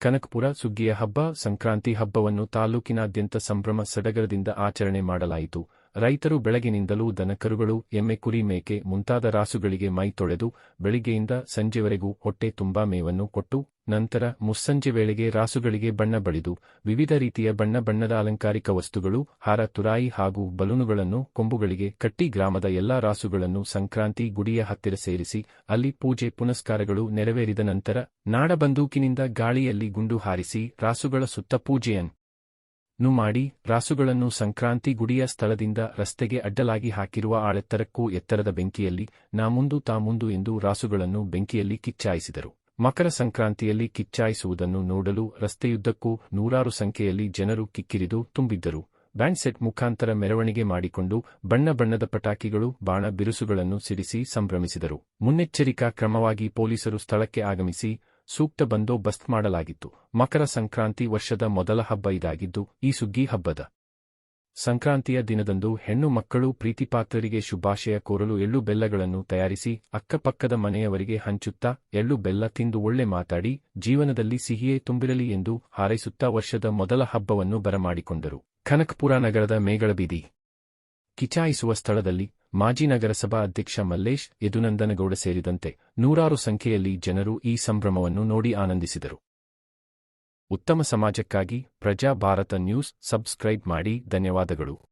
ಕನಕಪುರ ಸುಗ್ಗಿಯ ಹಬ್ಬ ಸಂಕ್ರಾಂತಿ ಹಬ್ಬವನ್ನು ತಾಲೂಕಿನಾದ್ಯಂತ ಸಂಭ್ರಮ ಸಡಗರದಿಂದ ಆಚರಣೆ ಮಾಡಲಾಯಿತು. ರೈತರು ಬೆಳಗಿನಿಂದಲೂ ದನಕರುಗಳು, ಎಮ್ಮೆ ಕುರಿ ಮೇಕೆ ಮುಂತಾದ ರಾಸುಗಳಿಗೆ ಮೈ ತೊಳೆದು ಬೆಳಿಗ್ಗೆಯಿಂದ ಸಂಜೆವರೆಗೂ ಹೊಟ್ಟೆ ತುಂಬಾ ಮೇವನ್ನು ಕೊಟ್ಟು, ನಂತರ ಮುಸ್ಸಂಜೆ ವೇಳೆಗೆ ರಾಸುಗಳಿಗೆ ಬಣ್ಣ ಬಳಿದು, ವಿವಿಧ ರೀತಿಯ ಬಣ್ಣ ಬಣ್ಣದ ಅಲಂಕಾರಿಕ ವಸ್ತುಗಳು, ಹಾರ, ತುರಾಯಿ ಹಾಗೂ ಬಲೂನುಗಳನ್ನು ಕೊಂಬುಗಳಿಗೆ ಕಟ್ಟಿ ಗ್ರಾಮದ ಎಲ್ಲಾ ರಾಸುಗಳನ್ನು ಸಂಕ್ರಾಂತಿ ಗುಡಿಯ ಹತ್ತಿರ ಸೇರಿಸಿ, ಅಲ್ಲಿ ಪೂಜೆ ಪುನಸ್ಕಾರಗಳು ನೆರವೇರಿದ ನಂತರ ನಾಡಬಂದೂಕಿನಿಂದ ಗಾಳಿಯಲ್ಲಿ ಗುಂಡು ಹಾರಿಸಿ ರಾಸುಗಳ ಸುತ್ತ ಪೂಜೆಯನ್ನು ನು ಮಾಡಿ ರಾಸುಗಳನ್ನು ಸಂಕ್ರಾಂತಿ ಗುಡಿಯ ಸ್ಥಳದಿಂದ ರಸ್ತೆಗೆ ಅಡ್ಡಲಾಗಿ ಹಾಕಿರುವ ಆಳೆತ್ತರಕ್ಕೂ ಎತ್ತರದ ಬೆಂಕಿಯಲ್ಲಿ ನಾ ಮುಂದು ತಾ ಮುಂದು ಎಂದು ರಾಸುಗಳನ್ನು ಬೆಂಕಿಯಲ್ಲಿ ಕಿಚ್ಚಾಯಿಸಿದರು. ಮಕರ ಸಂಕ್ರಾಂತಿಯಲ್ಲಿ ಕಿಚ್ಚಾಯಿಸುವುದನ್ನು ನೋಡಲು ರಸ್ತೆಯುದ್ದಕ್ಕೂ ನೂರಾರು ಸಂಖ್ಯೆಯಲ್ಲಿ ಜನರು ಕಿಕ್ಕಿರಿದು ತುಂಬಿದ್ದರು. ಬ್ಯಾಂಡ್ ಸೆಟ್ ಮುಖಾಂತರ ಮೆರವಣಿಗೆ ಮಾಡಿಕೊಂಡು ಬಣ್ಣ ಬಣ್ಣದ ಪಟಾಕಿಗಳು, ಬಾಣ ಬಿರುಸುಗಳನ್ನು ಸಿಡಿಸಿ ಸಂಭ್ರಮಿಸಿದರು. ಮುನ್ನೆಚ್ಚರಿಕಾ ಕ್ರಮವಾಗಿ ಪೊಲೀಸರು ಸ್ಥಳಕ್ಕೆ ಆಗಮಿಸಿ ಸೂಕ್ತ ಬಂದೋಬಸ್ತ್ ಮಾಡಲಾಗಿತ್ತು. ಮಕರ ಸಂಕ್ರಾಂತಿ ವರ್ಷದ ಮೊದಲ ಹಬ್ಬ ಇದಾಗಿದ್ದು, ಈ ಸುಗ್ಗಿ ಹಬ್ಬದ ಸಂಕ್ರಾಂತಿಯ ದಿನದಂದು ಹೆಣ್ಣು ಮಕ್ಕಳು ಪ್ರೀತಿಪಾತ್ರರಿಗೆ ಶುಭಾಶಯ ಕೋರಲು ಎಳ್ಳು ಬೆಲ್ಲಗಳನ್ನು ತಯಾರಿಸಿ, ಅಕ್ಕಪಕ್ಕದ ಮನೆಯವರಿಗೆ ಹಂಚುತ್ತಾ, ಎಳ್ಳು ಬೆಲ್ಲ ತಿಂದು ಒಳ್ಳೆ ಮಾತಾಡಿ, ಜೀವನದಲ್ಲಿ ಸಿಹಿಯೇ ತುಂಬಿರಲಿ ಎಂದು ಹಾರೈಸುತ್ತಾ ವರ್ಷದ ಮೊದಲ ಹಬ್ಬವನ್ನು ಬರಮಾಡಿಕೊಂಡರು. ಕನಕಪುರ ನಗರದ ಮೇಗಳಬೀದಿ ಕಿಚಾಯಿಸುವ ಸ್ಥಳದಲ್ಲಿ ಮಾಜಿ ನಗರಸಭಾ ಅಧ್ಯಕ್ಷ ಮಲ್ಲೇಶ್ ಯದುನಂದನಗೌಡ ಸೇರಿದಂತೆ ನೂರಾರು ಸಂಖ್ಯೆಯಲ್ಲಿ ಜನರು ಈ ಸಂಭ್ರಮವನ್ನು ನೋಡಿ ಆನಂದಿಸಿದರು. ಉತ್ತಮ ಸಮಾಜಕ್ಕಾಗಿ ಪ್ರಜಾ ಭಾರತ ನ್ಯೂಸ್ ಸಬ್ಸ್ಕ್ರೈಬ್ ಮಾಡಿ, ಧನ್ಯವಾದಗಳು.